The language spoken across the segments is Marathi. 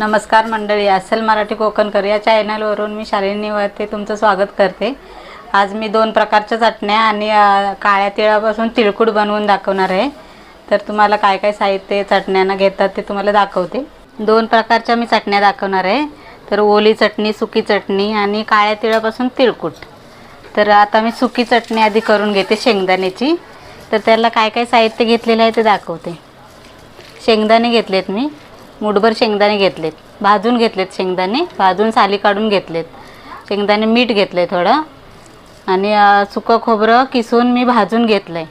नमस्कार मंडळी असेल मराठी कोकणकर या चॅनलवरून मी शालिनी निवडते तुमचं स्वागत करते. आज मी दोन प्रकारच्या चटण्या आणि काळ्या तिळापासून तिळकूट बनवून दाखवणार आहे. तर तुम्हाला काय काय साहित्य चटण्यांना घेतात ते तुम्हाला दाखवते. दोन प्रकारच्या मी चटण्या दाखवणार आहे. तर ओली चटणी सुकी चटणी आणि काळ्या तिळापासून तिळकुट तर आता मी सुकी चटणी आधी करून घेते शेंगदाण्याची. तर त्याला काय काय साहित्य घेतलेलं आहे ते दाखवते. शेंगदाणे घेतलेत मी. मुठभर शेंगदाणे घेतलेत. भाजून घेतलेत शेंगदाणे. भाजून साली काढून घेतलेत. शेंगदाणे मीठ घेतलं आहे थोडं. आणि सुकं खोबरं किसून मी भाजून घेतलं आहे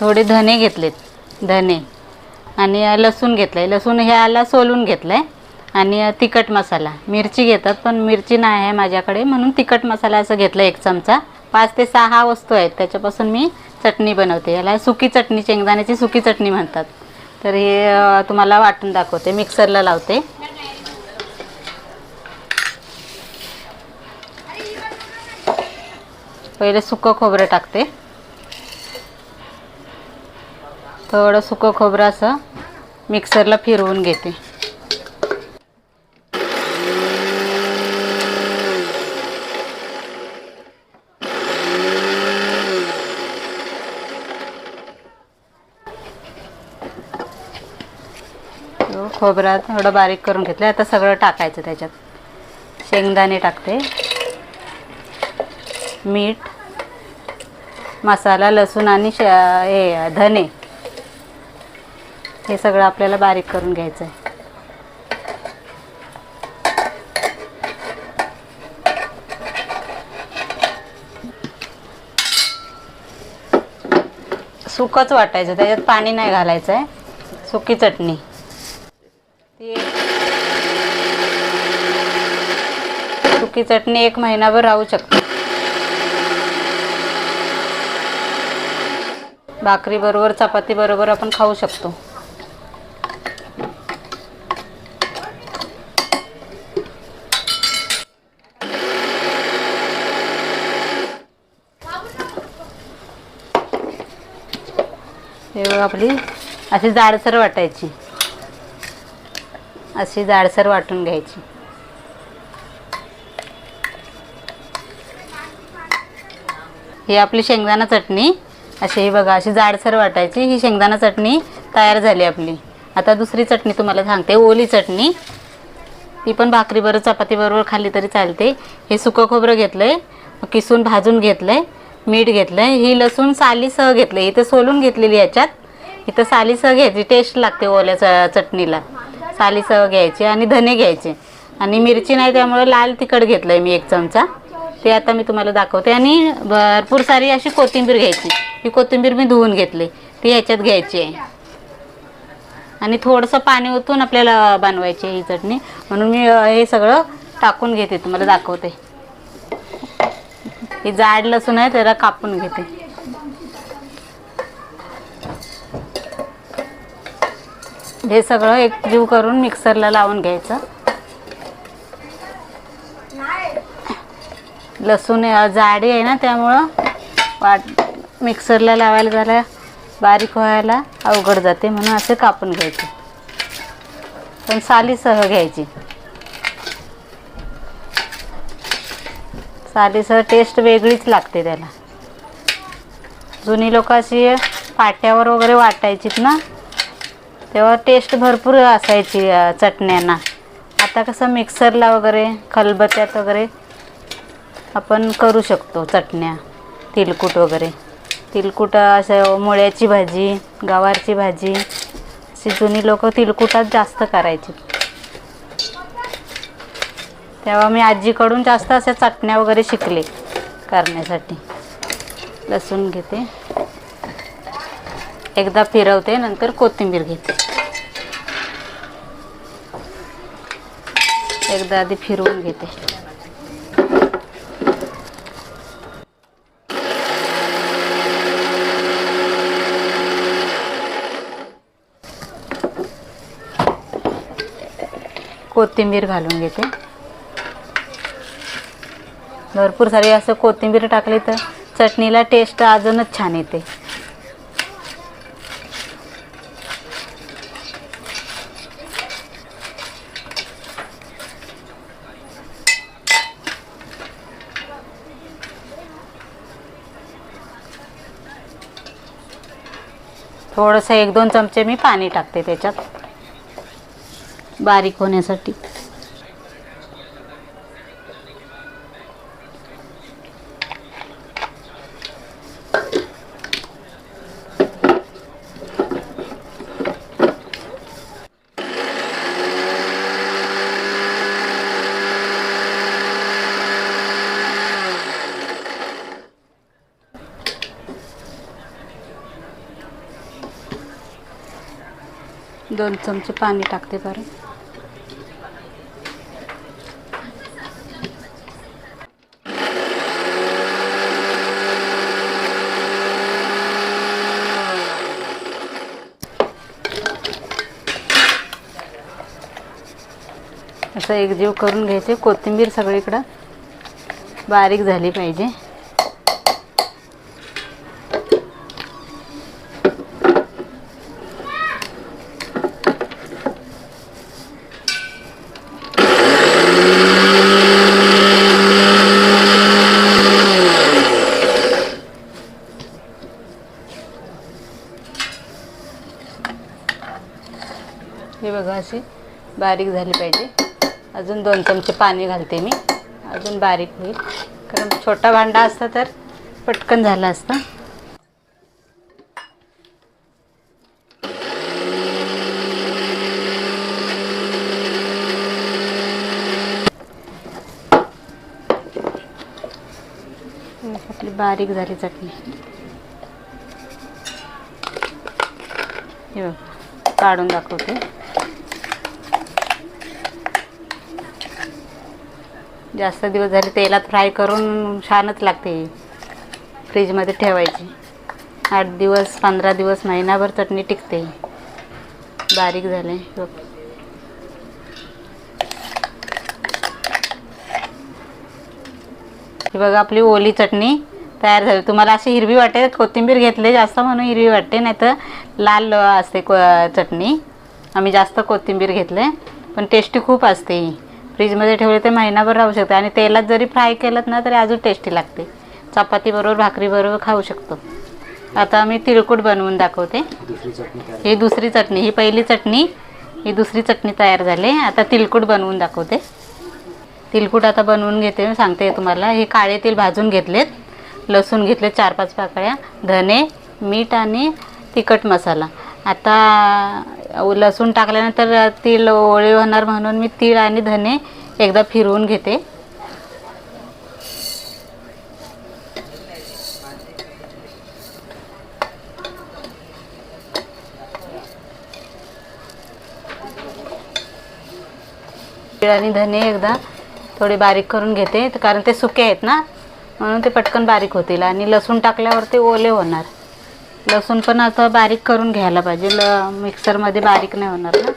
थोडे धने घेतलेत. धने. आणि लसूण घेतलं आहे लसूण ह्याला सोलून घेतलं आहे आणि तिखट मसाला. मिरची घेतात पण मिरची नाही आहे माझ्याकडे. म्हणून तिखट मसाला असं घेतलं एक चमचा. पाच ते सहा वस्तू आहेत. त्याच्यापासून मी चटणी बनवते. याला सुकी चटणी शेंगदाण्याची सुकी चटणी म्हणतात. तर हे तुम्हाला वाटून दाखवते. मिक्सरला लावते. पहिले सुकं खोबरं टाकते. थोडं सुकं खोबरं असं मिक्सरला फिरवून घेते तो खोबरा थोडं बारीक करून घेतलं आता सगळं टाकायचं त्याच्यात. शेंगदाणे टाकते. मीठ मसाला लसूण आणि श हे धने. हे सगळं आपल्याला बारीक करून घ्यायचं आहे सुकंच वाटायचं. त्याच्यात पाणी नाही घालायचं आहे सुकी चटणी ती सुकी चटणी एक महिनाभर राहू शकते. भाकरी बरोबर चपाती बरोबर आपण खाऊ शकतो. हे बघ आपली अशी जाडसर वाटायची. अशी जाडसर वाटून घ्यायची. ही आपली शेंगदाणा चटणी. अशी ही बघा अशी जाडसर वाटायची. ही शेंगदाणा चटणी तयार झाली आपली. आता दुसरी चटणी तुम्हाला सांगते. ओली चटणी. ती पण भाकरीबरोबर चपातीबरोबर खाल्ली तरी चालते. हे सुकं खोबरं घेतलं आहे किसून भाजून घेतलं आहे मीठ घेतलं आहे ही लसूण सालीसह घेतलं आहे इथं सोलून घेतलेली याच्यात. इथं सालीसह घ्यायची. टेस्ट लागते ओल्या च चटणीला. सालीसह घ्यायची आणि धने घ्यायचे. आणि मिरची नाही त्यामुळे लाल तिखट घेतलं आहे मी एक चमचा. ते आता मी तुम्हाला दाखवते. आणि भरपूर सारी अशी कोथिंबीर घ्यायची. ही कोथिंबीर मी धुवून घेतली. ती ह्याच्यात घ्यायची आहे. आणि थोडंसं पाणी ओतून आपल्याला बनवायची ही चटणी. म्हणून मी हे सगळं टाकून घेते. तुम्हाला दाखवते. ही जाड लसूण आहे त्याला कापून घेते. हे सगळं एकजीव करून मिक्सरला लावून घ्यायचं. लसूण जाडी आहे ना त्यामुळं वाट मिक्सरला लावायला जरा बारीक व्हायला अवघड जाते म्हणून असे कापून घ्यायचे. पण सालीसह घ्यायची. सालीसह टेस्ट वेगळीच लागते त्याला. जुनी लोक अशी पाट्यावर वगैरे वाटायचीत ना तेव्हा टेस्ट भरपूर असायची चटण्यांना. आता कसं मिक्सरला वगैरे खलबत्त्यात वगैरे आपण करू शकतो चटण्या तिलकुट वगैरे. तिलकुट असं मुळ्याची भाजी गवारची भाजी अशी जुनी लोक तिलकुटात जास्त करायची. तेव्हा मी आजीकडून जास्त अशा चटण्या वगैरे शिकले करण्यासाठी. लसूण घेते. एकदा फिरवते नंतर कोथिंबीर घेते. एकदा आधी फिरवून घेते. कोथिंबीर घालून घेते. भरपूर सारी असं कोथिंबीर टाकली तर चटणीला टेस्ट अजूनच छान येते. थोडंसं एक दोन चमचे मी पाणी टाकते त्याच्यात. बारीक होण्यासाठी. दोन चमचे पाणी टाकते बरं. असं एकजीव करून घ्यायचे. कोथिंबीर सगळीकडं बारीक झाली पाहिजे. हे बघा अशी बारीक झाली पाहिजे. अजून दोन चमचे पाणी घालते मी. अजून बारीक होईल. कारण छोटा भांडा असता तर पटकन झाला असता. आपली बारीक झाली चटणी. हे बघा काढून दाखवते. जास्त दिवस झाले तेलात फ्राय करून छानच लागते. फ्रीजमध्ये ठेवायची. आठ दिवस पंधरा दिवस महिनाभर चटणी टिकते. बारीक झाले. बघ बघा आपली ओली चटणी तयार झाली. तुम्हाला अशी हिरवी वाटते कोथिंबीर घेतली जास्त म्हणून हिरवी वाटते नाही तर लाल असते को चटणी. आम्ही जास्त कोथिंबीर घेतले पण टेस्टी खूप असते. ही फ्रीजमध्ये ठेवले ते महिनाभर राहू शकते. आणि तेलात जरी फ्राय केलं ना तरी अजून टेस्टी लागते. चपातीबरोबर भाकरीबरोबर खाऊ शकतो. आता मी तिळकुट बनवून दाखवते. ही दुसरी चटणी ही पहिली चटणी ही दुसरी चटणी तयार झाली. आता तिलकुट बनवून दाखवते. तिलकुट आता बनवून घेते. मी सांगते तुम्हाला. हे काळे तेल भाजून घेतलेत. लसूण घेतले चार पाच पाकळ्या. धने मीठ आणि तिखट मसाला. आता लसूण टाकल्यानंतर तीळ ओळी होणार म्हणून मी तीळ आणि धने एकदा फिरवून घेते. तीळ आणि धने एकदा थोडे बारीक करून घेते कारण ते सुके आहेत ना म्हणून ते पटकन बारीक होतील आणि लसूण टाकल्यावर ते ओले होणार. लसूण पण आता बारीक करून घ्यायला पाहिजे. ल मिक्सरमध्ये बारीक नाही होणार ना.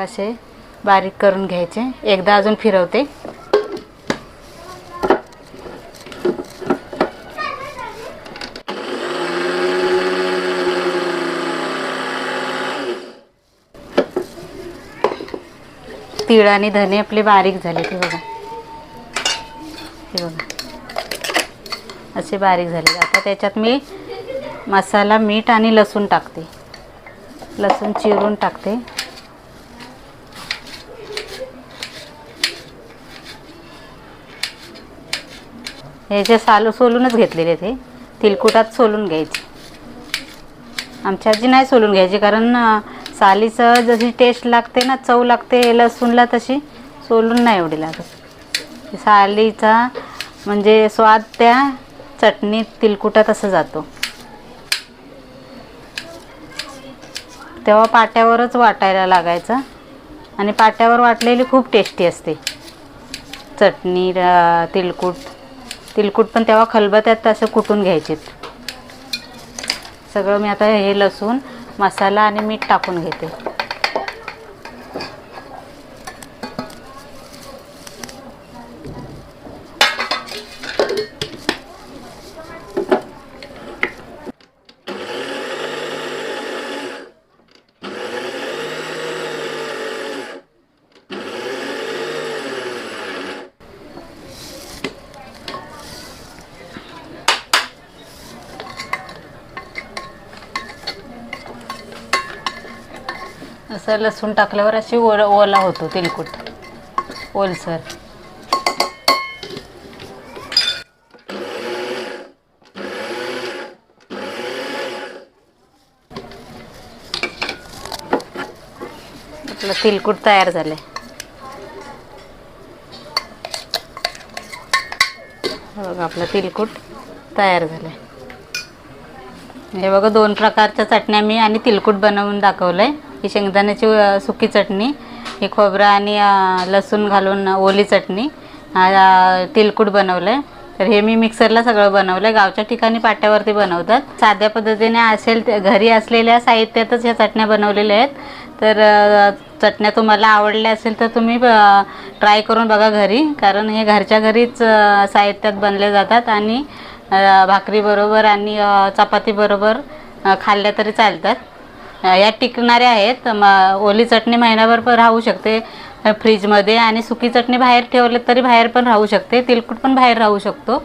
असे बारीक करून घ्यायचे. एकदा अजून फिरवते. तीळ आणि धने आपले बारीक झाले ते बघा. हे बघा. असे बारीक झाले. आता त्याच्यात मी मसाला मीठ आणि लसूण टाकते. लसूण चिरून टाकते. ह्याचे सालू सोलूनच घेतलेले ते तिलकुटात सोलून घ्यायचे. आमच्या आजी नाही सोलून घ्यायची कारण अं, सालीचं जशी टेस्ट लागते ना चव लागते लसूणला तशी सोलून नाही एवढी लागत. सालीचा म्हणजे स्वाद त्या चटणीत तिलकुटात असं जातो. तेव्हा पाट्यावरच वाटायला लागायचं आणि पाट्यावर वाटलेली खूप टेस्टी असते. चटणी तिलकुट. तिलकुट पण तेव्हा खलबत्यात असं कुटून घ्यायचे सगळं मी आता हे लसूण मसाला आणि मीठ टाकून घेते. असं लसूण टाकल्यावर अशी ओला ओला होतो तेलकट. ओलसर आपलं तिलकूट तयार झालं बघा आपलं तिलकुट तयार झालं हे बघा दोन प्रकारच्या चटण्या मी आणि तिलकुट बनवून दाखवलं आहे ही शेंगदाण्याची सुकी चटणी ही खोबरं आणि लसूण घालून ओली चटणी तिलकूट तिलकुट बनवलं आहे तर हे मी मिक्सरला सगळं बनवलं आहे गावच्या ठिकाणी पाट्यावरती बनवतात. साध्या पद्धतीने असेल ते घरी असलेल्या साहित्यातच ह्या चटण्या बनवलेल्या आहेत. तर चटण्या तुम्हाला आवडल्या असेल तर तुम्ही ट्राय करून बघा घरी. कारण हे घरच्या घरीच साहित्यात बनले जातात आणि भाकरीबरोबर आणि चपातीबरोबर खाल्ल्या तरी चालतात. या टिकणाऱ्या आहेत. मग ओली चटणी महिनाभर पण राहू शकते फ्रीजमध्ये आणि सुकी चटणी बाहेर ठेवले तरी बाहेर पण राहू शकते तिलकुट पण बाहेर राहू शकतो.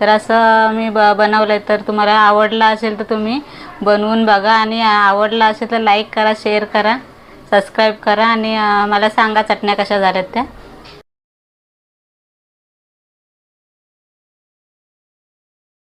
तर असं मी ब बनवलं आहे तर तुम्हाला आवडला असेल तर तुम्ही बनवून बघा आणि आवडला असेल तर लाईक करा शेअर करा सबस्क्राईब करा आणि मला सांगा चटण्या कशा झाल्यात त्या.